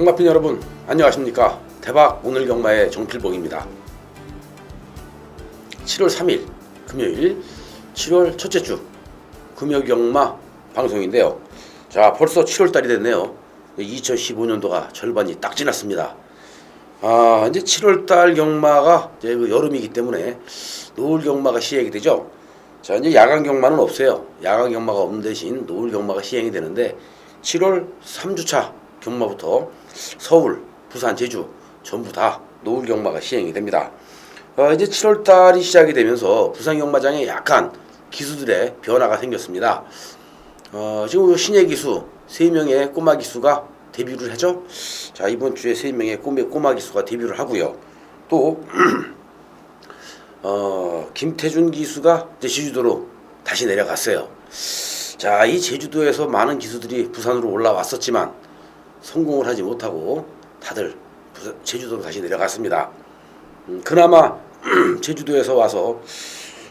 경마팬 여러분 안녕하십니까? 대박 오늘 경마의 정필봉입니다. 7월 3일 금요일 7월 첫째 주 금요 경마 방송인데요. 자 벌써 7월 달이 됐네요. 2015년도가 절반이 딱 지났습니다. 아 이제 7월 달 경마가 이제 그 여름이기 때문에 노을 경마가 시행이 되죠. 자 이제 야간 경마는 없어요. 야간 경마가 없는 대신 노을 경마가 시행이 되는데 7월 3주차 경마부터 서울, 부산, 제주 전부 다 노을 경마가 시행이 됩니다. 어, 이제 7월 달이 시작이 되면서 부산 경마장에 약간 기수들의 변화가 생겼습니다. 어, 지금 신예 기수 3명의 꼬마 기수가 데뷔를 하죠. 자, 이번 주에 3명의 꼬마, 꼬마 기수가 데뷔를 하고요. 또 어, 김태준 기수가 이제 제주도로 다시 내려갔어요. 자, 이 제주도에서 많은 기수들이 부산으로 올라왔었지만 성공을 하지 못하고 다들 제주도로 다시 내려갔습니다. 음, 그나마 제주도에서 와서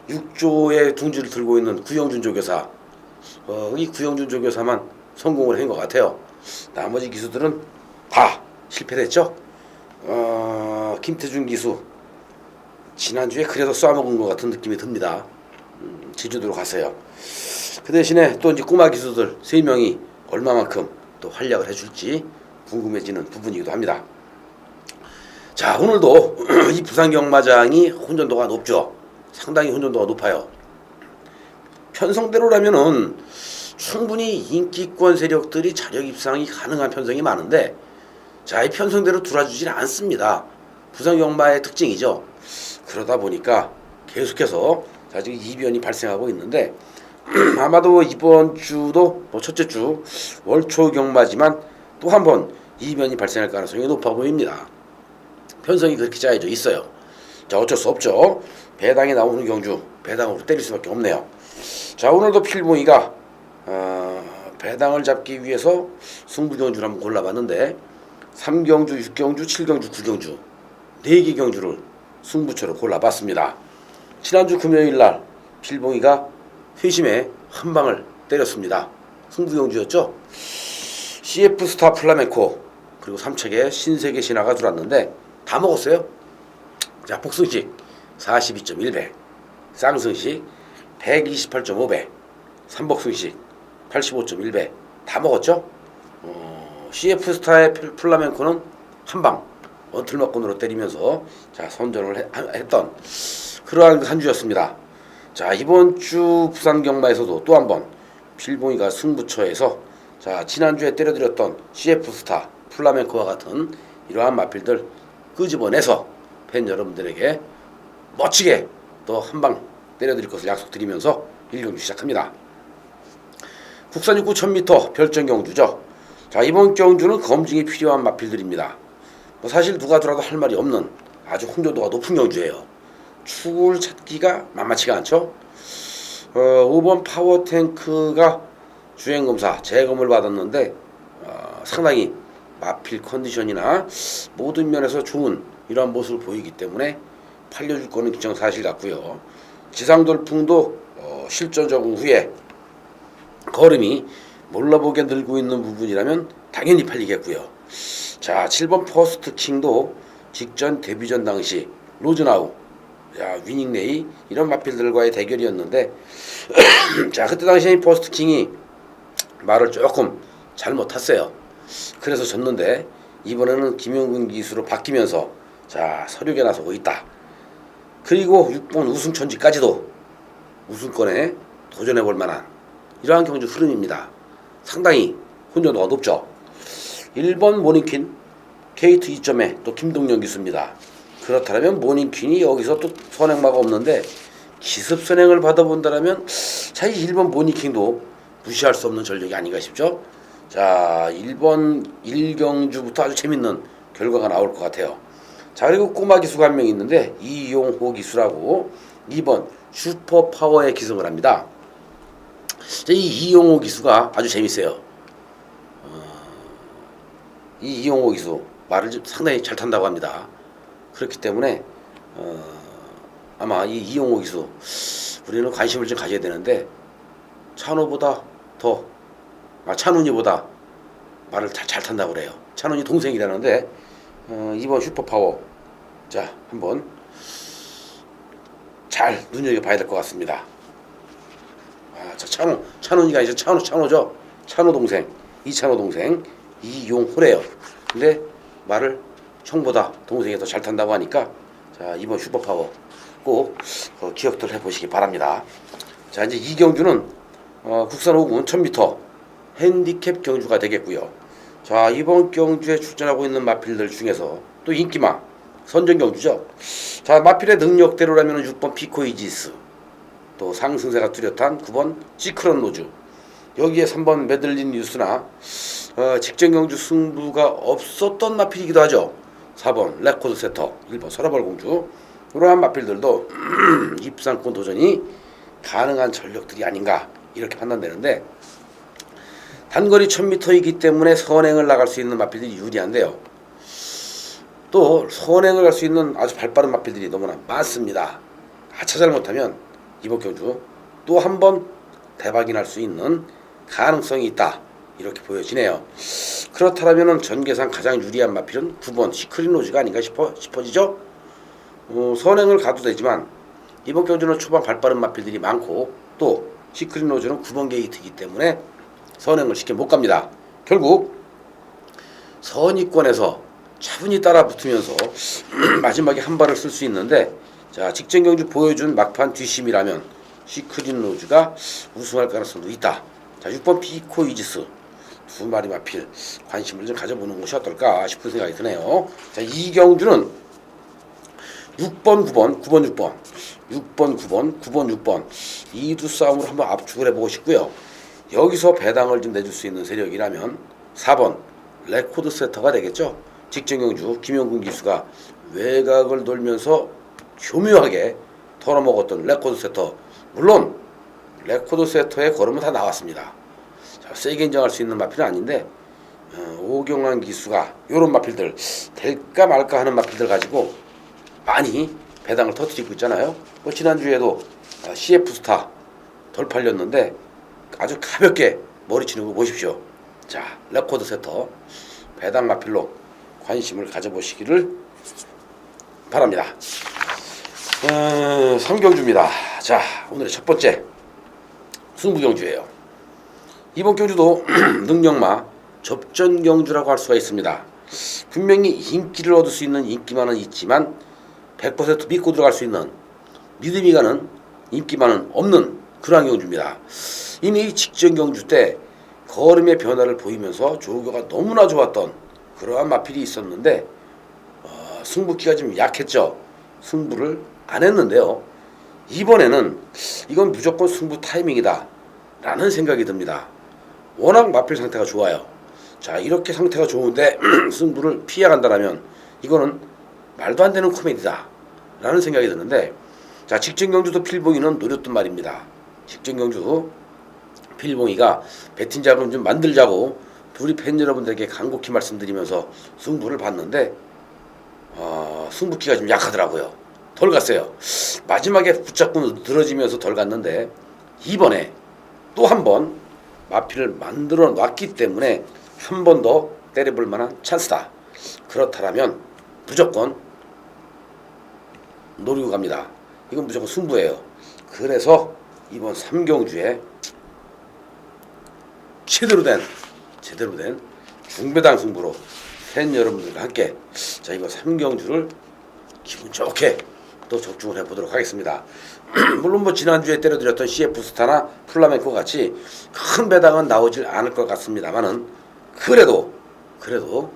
6조의 둥지를 들고 있는 구영준 조교사, 어, 이 구영준 조교사만 성공을 한 것 같아요. 나머지 기수들은 다 실패했죠. 어, 김태준 기수 지난주에 그래서 쏴먹은 것 같은 느낌이 듭니다. 음, 제주도로 갔어요. 그 대신에 또 이제 꼬마 기수들 세 명이 얼마만큼 또 활약을 해줄지 궁금해지는 부분이기도 합니다. 자 오늘도 이 부산 경마장이 혼전도가 높죠. 상당히 혼전도가 높아요. 편성대로라면은 충분히 인기권 세력들이 자력 입상이 가능한 편성이 많은데 자 이 편성대로 돌아주질 않습니다. 부산 경마의 특징이죠. 그러다 보니까 계속해서 자 지금 이변이 발생하고 있는데 아마도 이번 주도 뭐 첫째 주 월초 경마지만 또 한 번 이변이 발생할 가능성이 높아 보입니다. 편성이 그렇게 짜여져 있어요. 자 어쩔 수 없죠. 배당에 나오는 경주 배당으로 때릴 수밖에 없네요. 자 오늘도 필봉이가 어, 배당을 잡기 위해서 승부 경주를 한번 골라봤는데 3경주, 6경주, 7경주, 9경주 4개 경주를 승부처로 골라봤습니다. 지난주 금요일 날 필봉이가 회심에 한 방을 때렸습니다. 승부경주였죠. CF 스타 플라멘코 그리고 3책에 신세계 신화가 들어왔는데 다 먹었어요. 자 복승식 42.1배, 쌍승식 128.5배, 삼복승식 85.1배 다 먹었죠. 어, CF 스타의 플- 플라멘코는 한방 원틀막권으로 때리면서 자 선전을 해- 했던 그러한 한 주였습니다. 자 이번 주 부산 경마에서도 또 한번 필봉이가 승부처에서 자 지난주에 때려드렸던 CF 스타 플라멘코와 같은 이러한 마필들 끄집어내서 팬 여러분들에게 멋지게 또 한 방 때려드릴 것을 약속드리면서 1경주 시작합니다. 국산 육구 1000m 별정 경주죠. 자 이번 경주는 검증이 필요한 마필들입니다. 뭐 사실 누가 들어도 할 말이 없는 아주 혼조도가 높은 경주예요. 축을 찾기가 만만치가 않죠. 어, 5번 파워탱크가 주행검사 재검을 받았는데 어, 상당히 마필 컨디션이나 모든 면에서 좋은 이러한 모습을 보이기 때문에 팔려줄 거는 기정 사실 같고요. 지상돌풍도 어, 실전 적응 후에 걸음이 몰라보게 늘고 있는 부분이라면 당연히 팔리겠고요. 자, 7번 퍼스트 킹도 직전 데뷔전 당시 로즈나우, 야, 위닝레이 이런 마필들과의 대결이었는데 자, 그때 당시에 이 퍼스트 킹이 말을 조금 잘못 탔어요. 그래서 졌는데 이번에는 김용근 기수로 바뀌면서 자, 서류에 나서고 있다. 그리고 6번 우승천지까지도 우승권에 도전해 볼 만한 이러한 경주 흐름입니다. 상당히 혼전도가 높죠. 1번 모닝퀸 케이트 2점에 또 김동영 기수입니다. 그렇다면 모닝퀸이 여기서 또 선행마가 없는데 기습 선행을 받아본다면 자이 1번 모닝퀸도 무시할 수 없는 전력이 아닌가 싶죠. 자 1번 1경주부터 아주 재밌는 결과가 나올 것 같아요. 자 그리고 꼬마 기수가 한 명 있는데 이용호 기수라고 2번 슈퍼 파워에 기승을 합니다. 자, 이 이용호 기수가 아주 재밌어요. 어, 이 이용호 기수 말을 좀 상당히 잘 탄다고 합니다. 그렇기 때문에 어, 아마 이 이용호 기수 우리는 관심을 좀 가져야 되는데 찬호보다 더 아, 찬훈이보다 말을 잘, 잘 탄다고 그래요. 찬원이 동생이라는데 어, 이번 슈퍼파워 자 한번 잘 눈여겨봐야 될 것 같습니다. 아, 저 찬호 찬원이가 이제 찬호 찬호죠. 찬호 동생 이찬호 동생 이용호래요. 근데 말을 형보다 동생이 더 잘 탄다고 하니까 자 이번 슈퍼파워 꼭 어, 기억들 해보시기 바랍니다. 자 이제 이 경주는 어, 국산 5군 1000m 핸디캡 경주가 되겠고요. 자 이번 경주에 출전하고 있는 마필들 중에서 또 인기마 선정 경주죠. 자 마필의 능력대로라면 6번 피코이지스 또 상승세가 뚜렷한 9번 시크런 로즈 여기에 3번 메들린 뉴스나 어, 직전 경주 승부가 없었던 마필이기도 하죠. 4번 레코드 세터 1번 서라벌 공주 이러한 마필들도 입상권 도전이 가능한 전력들이 아닌가 이렇게 판단되는데 단거리 1000m이기 때문에 선행을 나갈 수 있는 마필들이 유리한데요. 또 선행을 할수 있는 아주 발빠른 마필들이 너무나 많습니다. 아차 잘못하면 이번 경주 또 한 번 대박이 날 수 있는 가능성이 있다 이렇게 보여지네요. 그렇다면 전개상 가장 유리한 마필은 9번 시크린 로즈가 아닌가 싶어, 싶어지죠. 어, 선행을 가도 되지만 이번 경주는 초반 발빠른 마필들이 많고 또 시크린 로즈는 9번 게이트이기 때문에 선행을 쉽게 못 갑니다. 결국 선의권에서 차분히 따라 붙으면서 마지막에 한 발을 쓸 수 있는데 자 직전 경주 보여준 막판 뒷심이라면 시크린 로즈가 우승할 가능성도 있다. 자 6번 비코 이지스 두 마리 마필 관심을 좀 가져보는 것이 어떨까 싶은 생각이 드네요. 자 이경주는 6번 9번 9번 6번 6번 9번 9번 6번 이두 싸움으로 한번 압축을 해보고 싶고요. 여기서 배당을 좀 내줄 수 있는 세력이라면 4번 레코드 세터가 되겠죠. 직전 경주 김영근 기수가 외곽을 돌면서 교묘하게 털어먹었던 레코드 세터 물론 레코드 세터의 걸음은 다 나왔습니다. 자, 세게 인정할 수 있는 마필은 아닌데 어, 오경환 기수가 이런 마필들 될까 말까 하는 마필들 가지고 많이 배당을 터뜨리고 있잖아요. 뭐 지난주에도 아, CF 스타 덜 팔렸는데 아주 가볍게 머리 치는 거 보십시오. 자, 레코드 세터 배당 마필로 관심을 가져보시기를 바랍니다. 어, 3경주입니다. 자, 오늘의 첫 번째 승부경주예요. 이번 경주도 능력마 접전 경주라고 할 수가 있습니다. 분명히 인기를 얻을 수 있는 인기만은 있지만 100% 믿고 들어갈 수 있는 믿음이 가는 인기만은 없는 그러한 경주입니다. 이미 직전 경주 때 걸음의 변화를 보이면서 조교가 너무나 좋았던 그러한 마필이 있었는데 어, 승부기가 좀 약했죠. 승부를 안 했는데요. 이번에는 이건 무조건 승부 타이밍이다 라는 생각이 듭니다. 워낙 마필 상태가 좋아요. 자 이렇게 상태가 좋은데 승부를 피해간다면 이거는 말도 안 되는 코미디다 라는 생각이 드는데 자 직전 경주도 필봉이는 노렸던 말입니다. 직전 경주 필봉이가 배팅 자금 좀 만들자고 우리 팬 여러분들에게 간곡히 말씀드리면서 승부를 봤는데 어, 승부기가 좀 약하더라고요. 덜 갔어요. 마지막에 붙잡고 늘어지면서 덜 갔는데 이번에 또 한 번 마피를 만들어 놨기 때문에 한 번 더 때려볼 만한 찬스다. 그렇다면 무조건 노리고 갑니다. 이건 무조건 승부예요. 그래서 이번 삼경주에 제대로 된 제대로 된 중배당 승부로 팬 여러분들과 함께 자 이번 삼경주를 기분 좋게 또 적중을 해보도록 하겠습니다. 물론 뭐 지난주에 때려드렸던 CF 스타나 플라멘코 같이 큰 배당은 나오질 않을 것 같습니다만은 그래도 그래도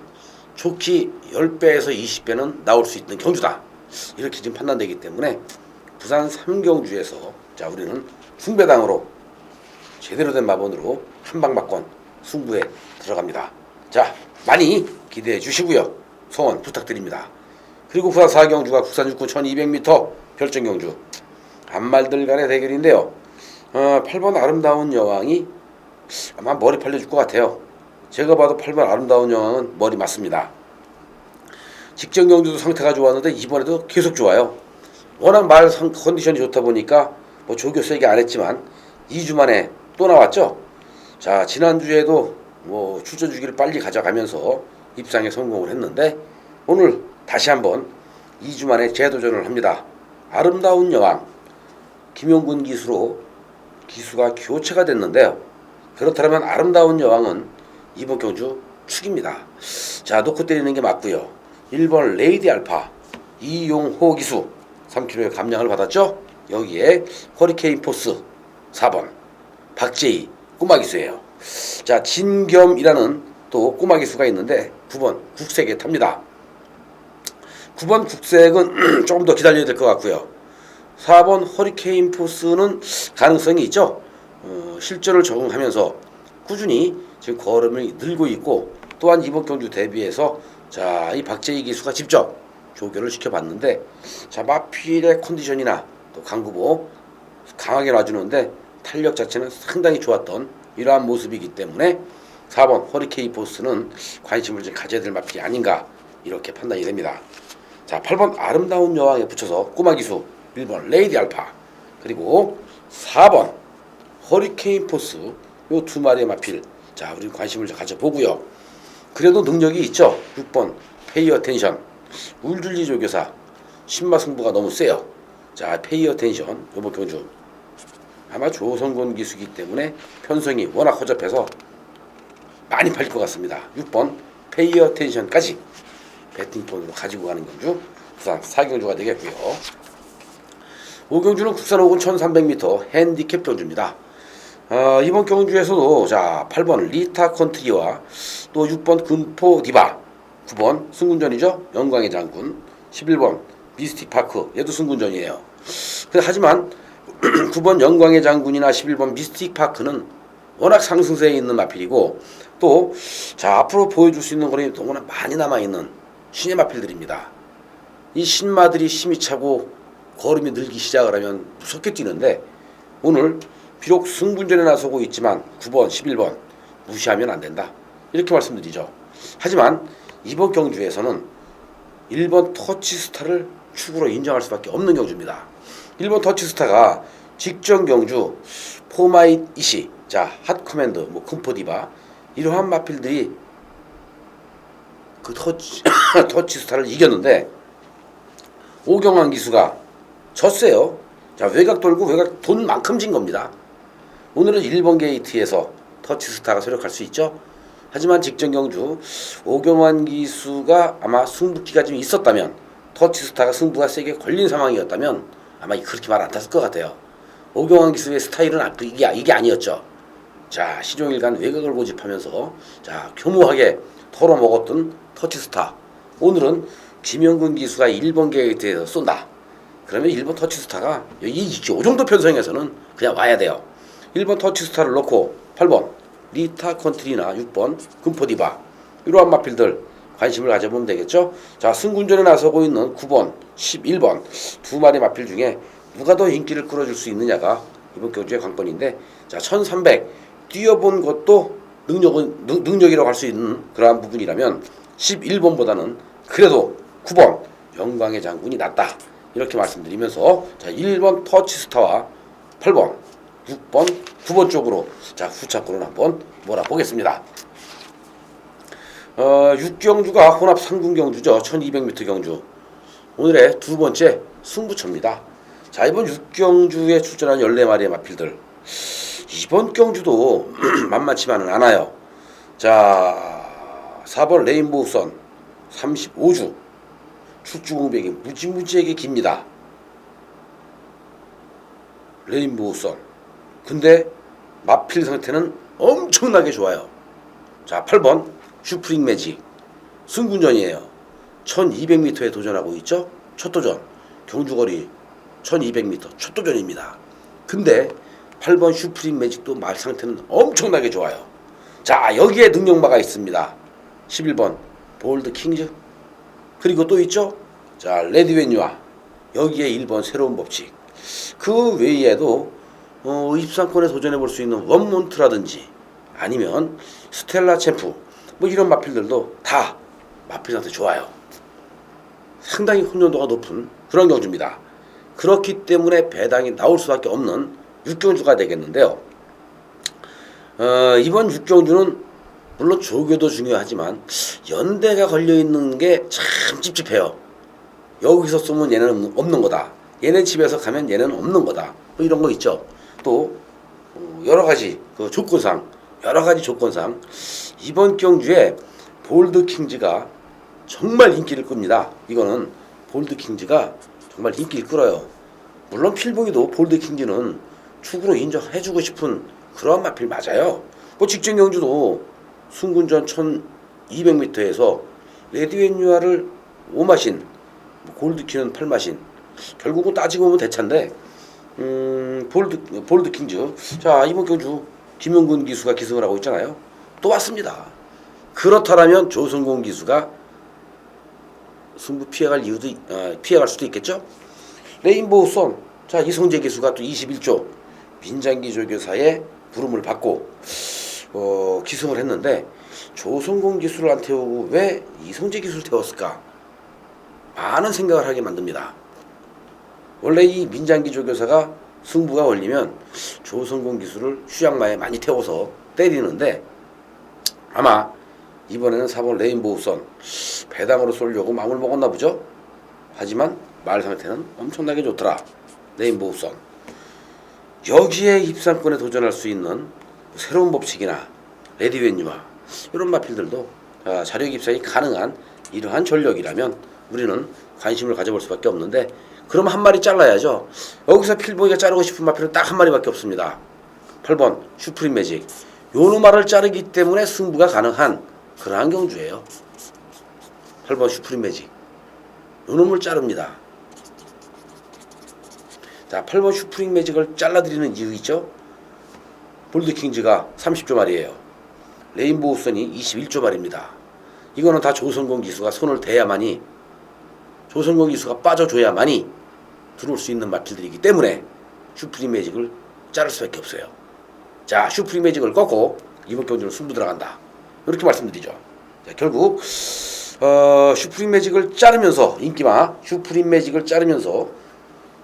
좋기 10배에서 20배는 나올 수 있는 경주다. 이렇게 지금 판단되기 때문에 부산 삼경주에서 자 우리는 중배당으로 제대로 된 마번으로 한방막권 승부에 들어갑니다. 자 많이 기대해 주시고요. 소원 부탁드립니다. 그리고 부산 사경주가 국산 육군 1200m 결정경주 안말들 간의 대결인데요. 어, 8번 아름다운 여왕이 아마 머리 팔려줄 것 같아요. 제가 봐도 8번 아름다운 여왕은 머리 맞습니다. 직전 경주도 상태가 좋았는데 이번에도 계속 좋아요. 워낙 말 상- 컨디션이 좋다 보니까 뭐 조교 세게 안 했지만 2주 만에 또 나왔죠. 자 지난주에도 뭐 출전 주기를 빨리 가져가면서 입상에 성공을 했는데 오늘 다시 한번 2주 만에 재도전을 합니다. 아름다운 여왕 김용군 기수로 기수가 교체가 됐는데요. 그렇다면 아름다운 여왕은 이번 경주 축입니다. 자 놓고 때리는 게 맞고요. 1번 레이디 알파 이용호 기수 3kg의 감량을 받았죠. 여기에 허리케인 포스 4번 박재희 꼬마 기수예요. 자 진겸이라는 또 꼬마 기수가 있는데 9번 국색에 탑니다. 9번 국색은 조금 더 기다려야 될 것 같고요. 4번 허리케인 포스는 가능성이 있죠. 어, 실전을 적응하면서 꾸준히 지금 걸음을 늘고 있고 또한 이번 경주 대비해서 자 이 박재희 기수가 직접 조교를 시켜봤는데 자 마필의 컨디션이나 또 강구보 강하게 놔주는데 탄력 자체는 상당히 좋았던 이러한 모습이기 때문에 4번 허리케인 포스는 관심을 좀 가져야 될 마필이 아닌가 이렇게 판단이 됩니다. 자 8번 아름다운 여왕에 붙여서 꼬마 기수 1번 레이디 알파 그리고 4번 허리케인 포스 요 두 마리의 마필. 자 우리 관심을 좀 가져보고요. 그래도 능력이 있죠? 6번 페이어 텐션 울줄리 조교사. 신마 승부가 너무 세요. 자 페이어 텐션 요번 경주. 아마 조선군 기수기 때문에 편성이 워낙 허접해서 많이 팔릴 것 같습니다. 6번 페이어 텐션까지 배팅폰으로 가지고 가는 경주. 부산 4경주가 되겠고요 5경주는 국산 호군 1300m 핸디캡 경주입니다. 어, 이번 경주에서도 자 8번 리타 컨트리와 또 6번 군포 디바 9번 승군전이죠. 영광의 장군 11번 미스틱 파크 얘도 승군전이에요. 근데 하지만 9번 영광의 장군이나 11번 미스틱 파크는 워낙 상승세에 있는 마필이고 또 자 앞으로 보여줄 수 있는 거리 너무나 많이 남아있는 신의 마필들입니다. 이 신마들이 힘이 차고 걸음이 늘기 시작을 하면 무섭게 뛰는데 오늘 비록 승분전에 나서고 있지만 9번, 11번 무시하면 안 된다. 이렇게 말씀드리죠. 하지만 이번 경주에서는 1번 터치스타를 축으로 인정할 수밖에 없는 경주입니다. 1번 터치스타가 직전 경주 포마잇 이시, 자 핫커맨드, 뭐 금포디바 이러한 마필들이 그 터치 터치스타를 이겼는데 오경환 기수가 졌어요. 자 외곽 돌고 외곽 돈 만큼 진 겁니다. 오늘은 1번 게이트에서 터치스타가 소력할 수 있죠. 하지만 직전 경주 오경환 기수가 아마 승부기가 좀 있었다면 터치스타가 승부가 세게 걸린 상황이었다면 아마 그렇게 말 안 탔을 것 같아요. 오경환 기수의 스타일은 아- 이게, 이게 아니었죠. 자 시종일관 외곽을 고집하면서 자 교묘하게 털어먹었던 터치스타 오늘은 김영근 기수가 1번 게이트에서 쏜다. 그러면 1번 터치스타가 이, 이 정도 편성에서는 그냥 와야 돼요. 1번 터치스타를 넣고 8번 리타 컨트리나 6번 금포디바 이러한 마필들 관심을 가져보면 되겠죠. 자 승군전에 나서고 있는 9번, 11번 두 마리 마필 중에 누가 더 인기를 끌어줄 수 있느냐가 이번 경주의 관건인데 자 1300 뛰어본 것도 능력은 능, 능력이라고 할 수 있는 그러한 부분이라면 11번보다는 그래도 9번 영광의 장군이 낫다 이렇게 말씀드리면서 자 1번 터치스타와 8번 6번, 9번 쪽으로 자 후차권을 한번 몰아보겠습니다. 어, 6경주가 혼합 상군 경주죠. 1200m 경주. 오늘의 두 번째 승부처입니다. 자 이번 6경주에 출전한 14마리의 마필들. 이번 경주도 만만치만은 않아요. 자 4번 레인보우 선 35주 출주 공백이 무지무지하게 깁니다. 레인보우 선 근데 마필 상태는 엄청나게 좋아요. 자, 8번 슈프링 매직 승군전이에요. 1200m에 도전하고 있죠. 첫 도전 경주거리 1200m 첫 도전입니다. 근데 8번 슈프링 매직도 말 상태는 엄청나게 좋아요. 자, 여기에 능력마가 있습니다. 11번 볼드 킹즈 그리고 또 있죠. 자, 레디웬유아 여기에 1번 새로운 법칙 그 외에도 어, 입상권에 도전해 볼 수 있는 원몬트라든지 아니면 스텔라 챔프 뭐 이런 마필들도 다 마필 상태 좋아요. 상당히 혼돈도가 높은 그런 경주입니다. 그렇기 때문에 배당이 나올 수밖에 없는 육경주가 되겠는데요. 어, 이번 육경주는 물론 조교도 중요하지만 연대가 걸려 있는 게 참 찝찝해요. 여기서 쏘면 얘는 없는 거다. 얘네 집에서 가면 얘는 없는 거다. 뭐 이런 거 있죠. 또 어, 여러 가지 그 조건상 여러 가지 조건상 이번 경주에 볼드 킹즈가 정말 인기를 끕니다. 이거는 볼드 킹즈가 정말 인기를 끌어요. 물론 필봉이도 볼드 킹즈는 축으로 인정해주고 싶은 그런 마필 맞아요. 뭐 직전 경주도 순군전 1200m에서 레디웬유아를 5마신 골드킹은 8마신 결국은 따지고 보면 대차인데 음, 볼드 볼드 킹즈 자 이번 경주 김용근 기수가 기승을 하고 있잖아요. 또 왔습니다. 그렇다면 조성공 기수가 승부 피해갈 이유도 있- 아, 피해갈 수도 있겠죠. 레인보우 선. 자 이성재 기수가 또 21조 민장기 조교사의 부름을 받고 어, 기승을 했는데 조성공 기수를 안 태우고 왜 이성재 기수를 태웠을까? 많은 생각을 하게 만듭니다. 원래 이 민장기 조교사가 승부가 걸리면 조성공 기수를 휴양마에 많이 태워서 때리는데 아마 이번에는 4번 레인보우 선 배당으로 쏠려고 마음을 먹었나 보죠. 하지만 말 상태는 엄청나게 좋더라. 레인보우 선 여기에 입상권에 도전할 수 있는 새로운 법칙이나 레디웬유마 이런 마필들도 아, 자력 입상이 가능한 이러한 전력이라면 우리는 관심을 가져볼 수밖에 없는데 그럼 한 마리 잘라야죠. 여기서 필보이가 자르고 싶은 마필은 딱 한 마리밖에 없습니다. 8번 슈프림 매직 요노마를 자르기 때문에 승부가 가능한 그러한 경주예요. 8번 슈프림 매직 요놈을 자릅니다. 자, 8번 슈프림 매직을 잘라드리는 이유 있죠? 볼드킹즈가 30조 말이에요. 레인보우 선이 21조 말입니다. 이거는 다 조선공 기수가 손을 대야만이 조선공 기수가 빠져줘야만이 들어올 수 있는 마필들이기 때문에 슈프림 매직을 자를 수밖에 없어요. 자, 슈프림 매직을 꺾고 이번 경주는 승부 들어간다. 이렇게 말씀드리죠. 자, 결국 어, 슈프림 매직을 자르면서 인기마 슈프림 매직을 자르면서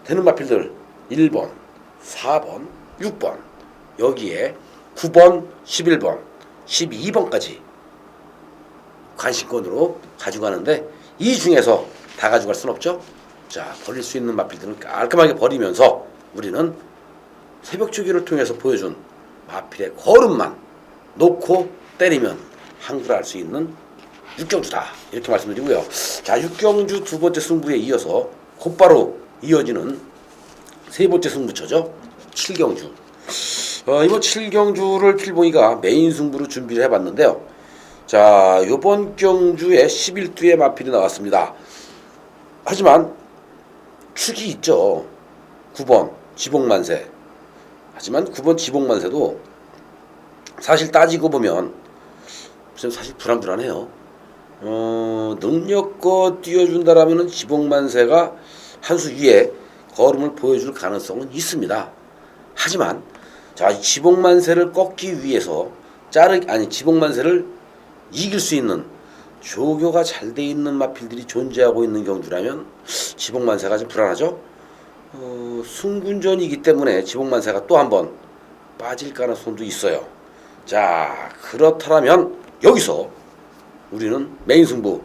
되는 마필들 1번, 4번, 6번 여기에 9번, 11번, 12번까지 관심권으로 가져가는데 이 중에서 다 가져갈 순 없죠. 자, 버릴 수 있는 마필들은 깔끔하게 버리면서 우리는 새벽 주기를 통해서 보여준 마필의 걸음만 놓고 때리면 한구를 수 있는 육경주다 이렇게 말씀드리고요. 자, 육경주 두 번째 승부에 이어서 곧바로 이어지는 세 번째 승부처죠. 칠경주. 어, 이번 칠경주를 필봉이가 메인 승부로 준비를 해봤는데요. 자, 이번 경주에 11두의 마필이 나왔습니다. 하지만 축이 있죠. 9번 지복만세. 하지만 9번 지복만세도 사실 따지고 보면 좀 사실 불안불안해요. 어, 능력껏 뛰어준다라면은 지복만세가 한 수 위에 걸음을 보여줄 가능성은 있습니다. 하지만 자 지복만세를 꺾기 위해서 자르 아니 지복만세를 이길 수 있는 조교가 잘 돼 있는 마필들이 존재하고 있는 경주라면 지복만세가 좀 불안하죠. 어, 순군전이기 때문에 지복만세가 또 한 번 빠질 가능성도 있어요. 자 그렇다면 여기서 우리는 메인 승부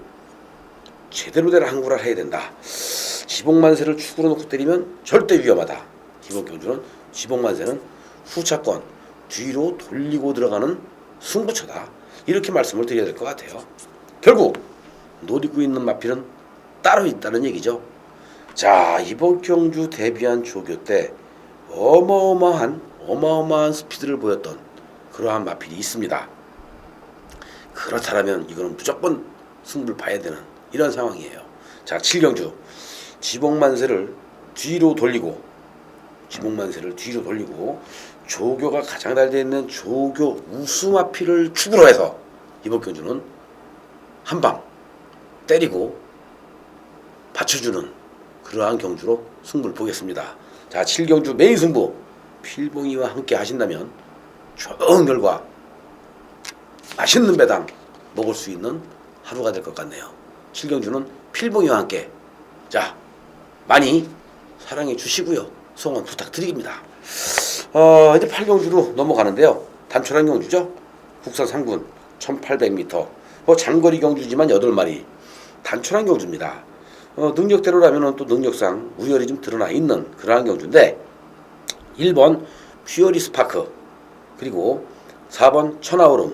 제대로 된 항구를 해야 된다. 지복만세를 축으로 놓고 때리면 절대 위험하다. 이번 경주는 지복만세는 후차권 뒤로 돌리고 들어가는 승부처다. 이렇게 말씀을 드려야 될 것 같아요. 결국 노리고 있는 마필은 따로 있다는 얘기죠. 자 이번 경주 데뷔한 조교 때 어마어마한 어마어마한 스피드를 보였던 그러한 마필이 있습니다. 그렇다면 이거는 무조건 승부를 봐야 되는 이런 상황이에요. 자, 칠경주 지복만세를 뒤로 돌리고 지복만세를 뒤로 돌리고 조교가 가장 잘 되어 있는 조교 우수마필을 축으로 해서 이번 경주는 한 방 때리고 받쳐주는 그러한 경주로 승부를 보겠습니다. 자, 칠경주 메인 승부 필봉이와 함께 하신다면 좋은 결과 맛있는 배당 먹을 수 있는 하루가 될 것 같네요. 칠경주는 필봉이와 함께 자 많이 사랑해 주시고요. 성원 부탁드립니다. 어, 이제 팔경주로 넘어가는데요. 단촐한 경주죠. 국산 3군 1800m. 뭐 장거리 경주지만 8마리. 단촐한 경주입니다. 어, 능력대로라면 또 능력상 우열이 좀 드러나 있는 그러한 경주인데 1번 퓨어리 스파크 그리고 4번 천하오름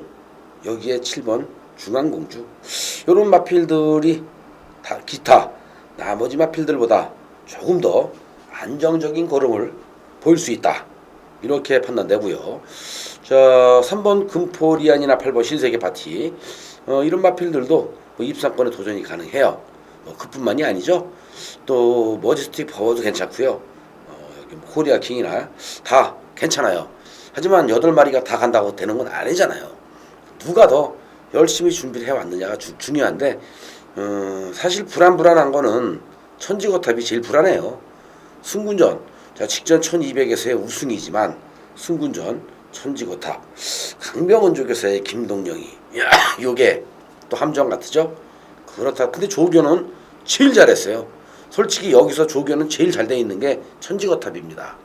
여기에 7번 중앙공주 이런 마필들이 다 기타 나머지 마필들보다 조금 더 안정적인 걸음을 보일 수 있다 이렇게 판단되고요. 자 3번 금포리안이나 8번 신세계 파티 어, 이런 마필들도 뭐 입상권에 도전이 가능해요. 뭐 그뿐만이 아니죠. 또 머지스틱 파워도 괜찮고요. 어, 뭐 코리아 킹이나 다 괜찮아요. 하지만 여덟 마리가 다 간다고 되는 건 아니잖아요. 누가 더 열심히 준비를 해왔느냐가 주- 중요한데 어, 사실 불안불안한 거는 천지거탑이 제일 불안해요. 승군전 자 직전 1200에서의 우승이지만 승군전 천지거탑 강병원 쪽에서의 김동영이 야 요게 또 함정 같으죠? 그렇다. 근데 조교는 제일 잘했어요. 솔직히 여기서 조교는 제일 잘 돼 있는 게 천지거탑입니다.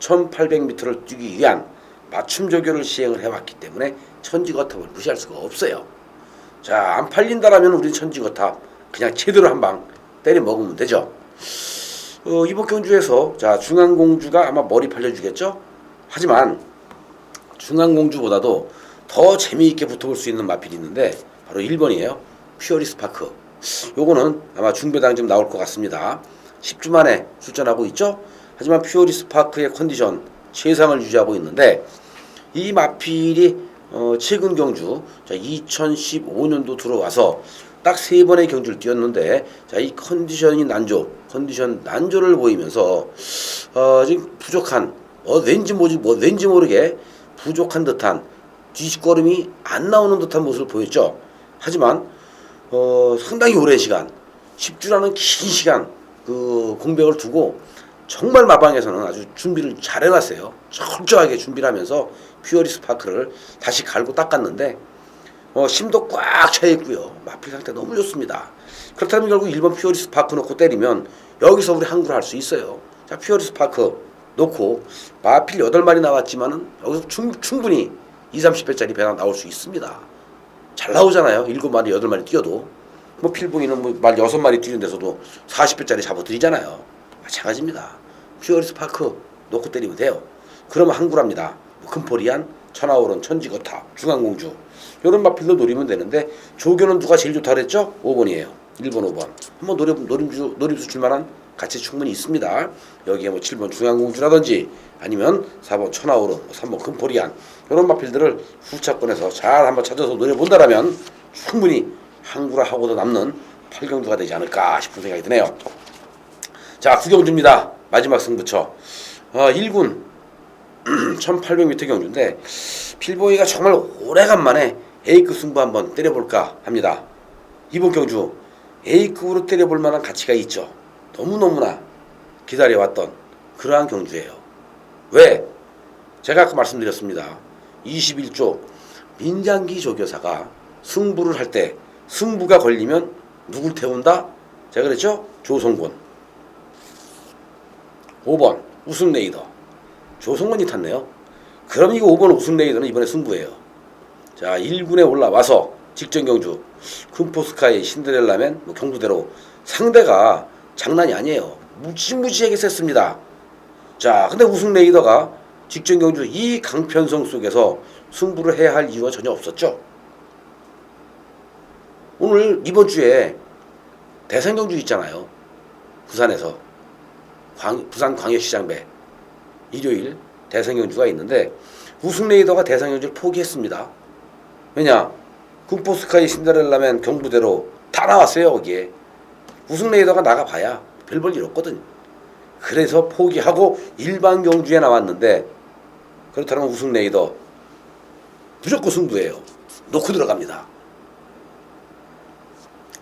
1800m를 뛰기 위한 맞춤 조교를 시행을 해왔기 때문에 천지거탑을 무시할 수가 없어요. 자, 안 팔린다라면 우리 천지거탑 그냥 제대로 한 방 때려 먹으면 되죠. 어, 이번 경주에서 자 중앙공주가 아마 머리 팔려주겠죠. 하지만 중앙공주보다도 더 재미있게 붙어볼 수 있는 마필이 있는데 바로 1번이에요. 퓨어리스 파크. 요거는 아마 중배당 좀 나올 것 같습니다. 10주 만에 출전하고 있죠. 하지만 퓨어리스 파크의 컨디션 최상을 유지하고 있는데 이 마필이 어, 최근 경주 자 2015년도 들어와서 딱 세 번의 경주를 뛰었는데 자 이 컨디션이 난조 컨디션 난조를 보이면서 어, 지금 부족한 어, 왠지 뭐지 뭐 왠지 모르게 부족한 듯한 뒤집걸음이 안 나오는 듯한 모습을 보였죠. 하지만 어, 상당히 오랜 시간 10주라는 긴 시간 그 공백을 두고 정말 마방에서는 아주 준비를 잘 해놨어요. 철저하게 준비를 하면서 퓨어리 스 파크를 다시 갈고 닦았는데 어, 심도 꽉 차 있고요. 마필 상태 너무 좋습니다. 그렇다면 결국 1번 퓨어리스 파크 놓고 때리면 여기서 우리 항구를 할 수 있어요. 자, 퓨어리스 파크 놓고 마필 8마리 나왔지만은 여기서 충, 충분히 2, 30배짜리 배가 나올 수 있습니다. 잘 나오잖아요. 7마리, 8마리 뛰어도. 뭐 필봉이는 뭐말 6마리 뛰는 데서도 40배짜리 잡아드리잖아요. 마찬가지입니다. 퓨어리스 파크 놓고 때리면 돼요. 그러면 항구랍니다. 뭐 금포리안, 천하오른, 천지거탑, 중앙공주 이런 마필도 노리면 되는데 조교는 누가 제일 좋다 그랬죠? 5번이에요. 1번, 5번. 한번 노려, 노림수, 노림수 줄만한 가치 충분히 있습니다. 여기에 뭐 7번 중앙공주라든지 아니면 4번 천하오른, 뭐 3번 금포리안 이런 마필들을 후차권에서 잘 한번 찾아서 노려본다라면 충분히 항구라 하고도 남는 8경주가 되지 않을까 싶은 생각이 드네요. 자, 구경주입니다. 마지막 승부처. 어, 1군 1800m 경주인데 필보이가 정말 오래간만에 A급 승부 한번 때려볼까 합니다. 이번 경주 A급으로 때려볼 만한 가치가 있죠. 너무너무나 기다려왔던 그러한 경주예요. 왜? 제가 아까 말씀드렸습니다. 21조 민장기 조교사가 승부를 할 때 승부가 걸리면 누굴 태운다? 제가 그랬죠? 조성곤. 5번 우승 레이더. 조성곤이 탔네요. 그럼 이거 5번 우승 레이더는 이번에 승부예요. 자, 1군에 올라와서 직전 경주 금포스카이 신데렐라맨 뭐 경주대로 상대가 장난이 아니에요. 무지무지하게 셌습니다. 자, 근데 우승 레이더가 직전 경주 이 강편성 속에서 승부를 해야 할 이유가 전혀 없었죠. 오늘 이번 주에 대선 경주 있잖아요. 부산에서 광, 부산 광역시장배 일요일 대선 경주가 있는데 우승 레이더가 대선 경주를 포기했습니다. 왜냐? 금포스카이 신데렐라맨 경부대로 다 나왔어요 거기에 우승 레이더가 나가봐야 별 볼 일 없거든. 그래서 포기하고 일반 경주에 나왔는데 그렇다면 우승 레이더 무조건 승부예요. 놓고 들어갑니다.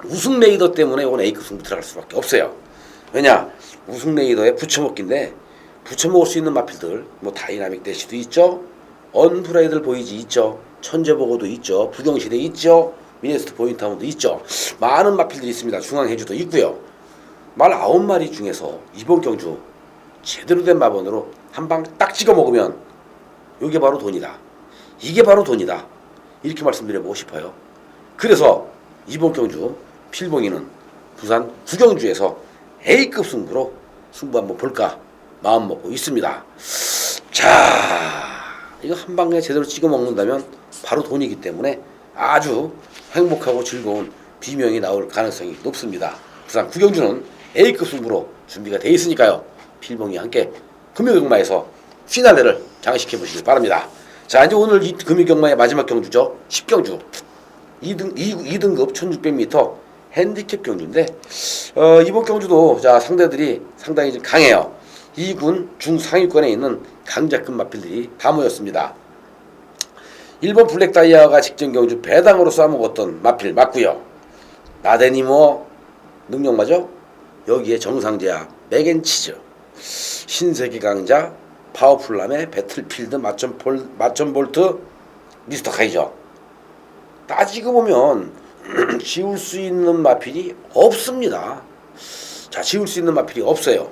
우승 레이더 때문에 이건 A급 승부 들어갈 수밖에 없어요. 왜냐? 우승 레이더에 붙여먹기인데 붙여먹을 수 있는 마필들 뭐 다이나믹 대시도 있죠. 언프라이들 보이지 있죠. 천재보고도 있죠. 부경시대 있죠. 미네스트 보인타운도 있죠. 많은 마필들이 있습니다. 중앙해주도 있고요. 말 아홉 마리 중에서 이번 경주 제대로 된 마번으로 한 방 딱 찍어 먹으면 이게 바로 돈이다. 이게 바로 돈이다. 이렇게 말씀드려보고 싶어요. 그래서 이번 경주 필봉이는 부산 구경주에서 A급 승부로 승부 한번 볼까 마음 먹고 있습니다. 자, 이거 한 방에 제대로 찍어 먹는다면 바로 돈이기 때문에 아주 행복하고 즐거운 비명이 나올 가능성이 높습니다. 부산 구경주는 A급 승부로 준비가 돼 있으니까요. 필봉이와 함께 금요경마에서 피날레를 장식해 보시길 바랍니다. 자, 이제 오늘 이 금요경마의 마지막 경주죠. 10경주. 2등, 2, 등급 1600m 핸디캡 경주인데 어, 이번 경주도 자 상대들이 상당히 좀 강해요. 2군 중상위권에 있는 강자급 마필들이 다 모였습니다. 일본 블랙 다이아가 직전 경주 배당으로 쏴먹었던 마필 맞고요. 나데니모 능력마죠. 여기에 정상제야 맥앤치즈 신세계 강자 파워풀람의 배틀필드 맞점 볼 맞점 볼트 미스터 카이저 따지고 보면 지울 수 있는 마필이 없습니다. 자, 지울 수 있는 마필이 없어요.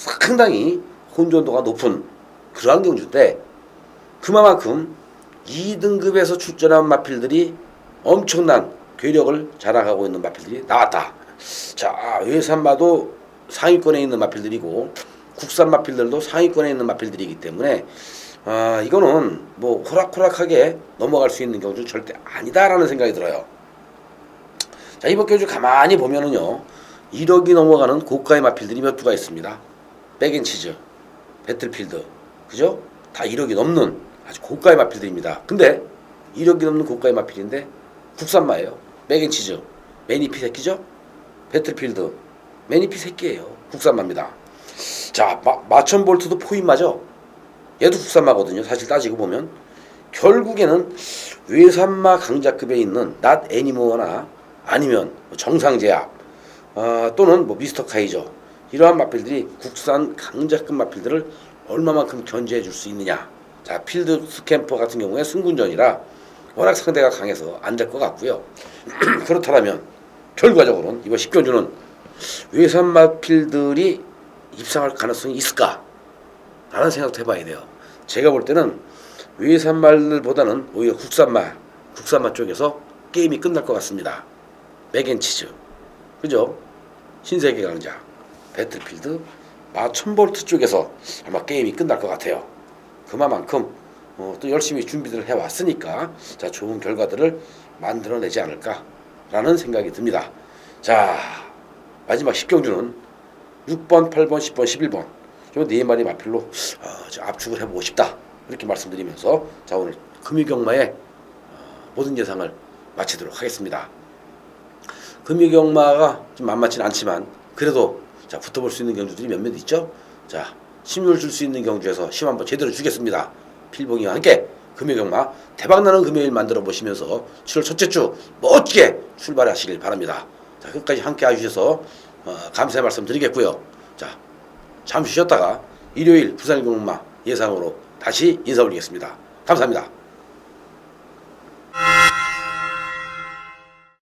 상당히 혼돈도가 높은 그러한 경주인데 그만큼 2등급에서 출전한 마필들이 엄청난 괴력을 자랑하고 있는 마필들이 나왔다. 자, 외산마도 상위권에 있는 마필들이고 국산 마필들도 상위권에 있는 마필들이기 때문에 아, 이거는 뭐 호락호락하게 넘어갈 수 있는 경주 절대 아니다라는 생각이 들어요. 자, 이번 경주 가만히 보면은요. 1억이 넘어가는 고가의 마필들이 몇 두가 있습니다. 백앤치즈, 배틀필드, 그죠? 다 1억이 넘는 아주 고가의 마필들입니다. 근데 1억이 넘는 고가의 마필인데 국산마예요. 백앤치즈, 매니피 새끼죠? 배틀필드, 매니피 새끼예요. 국산마입니다. 자, 마, 마천 볼트도 포인마죠? 얘도 국산마거든요. 사실 따지고 보면 결국에는 외산마 강자급에 있는 낫 애니모어나 아니면 뭐 정상제약 어, 또는 뭐 미스터 카이저 이러한 마필들이 국산 강자급 마필들을 얼마만큼 견제해 줄 수 있느냐. 자 필드 스캠퍼 같은 경우에 승군전이라 워낙 상대가 강해서 안 될 것 같고요. 그렇다면 결과적으로는 이번 10견주는 외산 마필들이 입상할 가능성이 있을까? 라는 생각도 해봐야 돼요. 제가 볼 때는 외산 말보다는 오히려 국산 말, 국산 말 쪽에서 게임이 끝날 것 같습니다. 맥앤치즈, 그죠? 신세계 강자, 배틀필드, 마천볼트 쪽에서 아마 게임이 끝날 것 같아요. 그만큼 어, 또 열심히 준비를 해왔으니까 자 좋은 결과들을 만들어내지 않을까라는 생각이 듭니다. 자 마지막 10경주는 6번, 8번, 10번, 11번 요네 마리 마필로 어, 저 압축을 해보고 싶다 이렇게 말씀드리면서 자 오늘 금유경마의 어, 모든 예상을 마치도록 하겠습니다. 금유경마가 좀 만만치는 않지만 그래도 자 붙어볼 수 있는 경주들이 몇몇 있죠. 자 심을 줄 수 있는 경주에서 심 한번 제대로 주겠습니다. 필봉이와 함께 금요경마 대박나는 금요일 만들어 보시면서 7월 첫째 주 멋지게 출발하시길 바랍니다. 자 끝까지 함께 해주셔서 어, 감사의 말씀 드리겠고요. 자 잠시 쉬었다가 일요일 부산경마 예상으로 다시 인사 올리겠습니다. 감사합니다.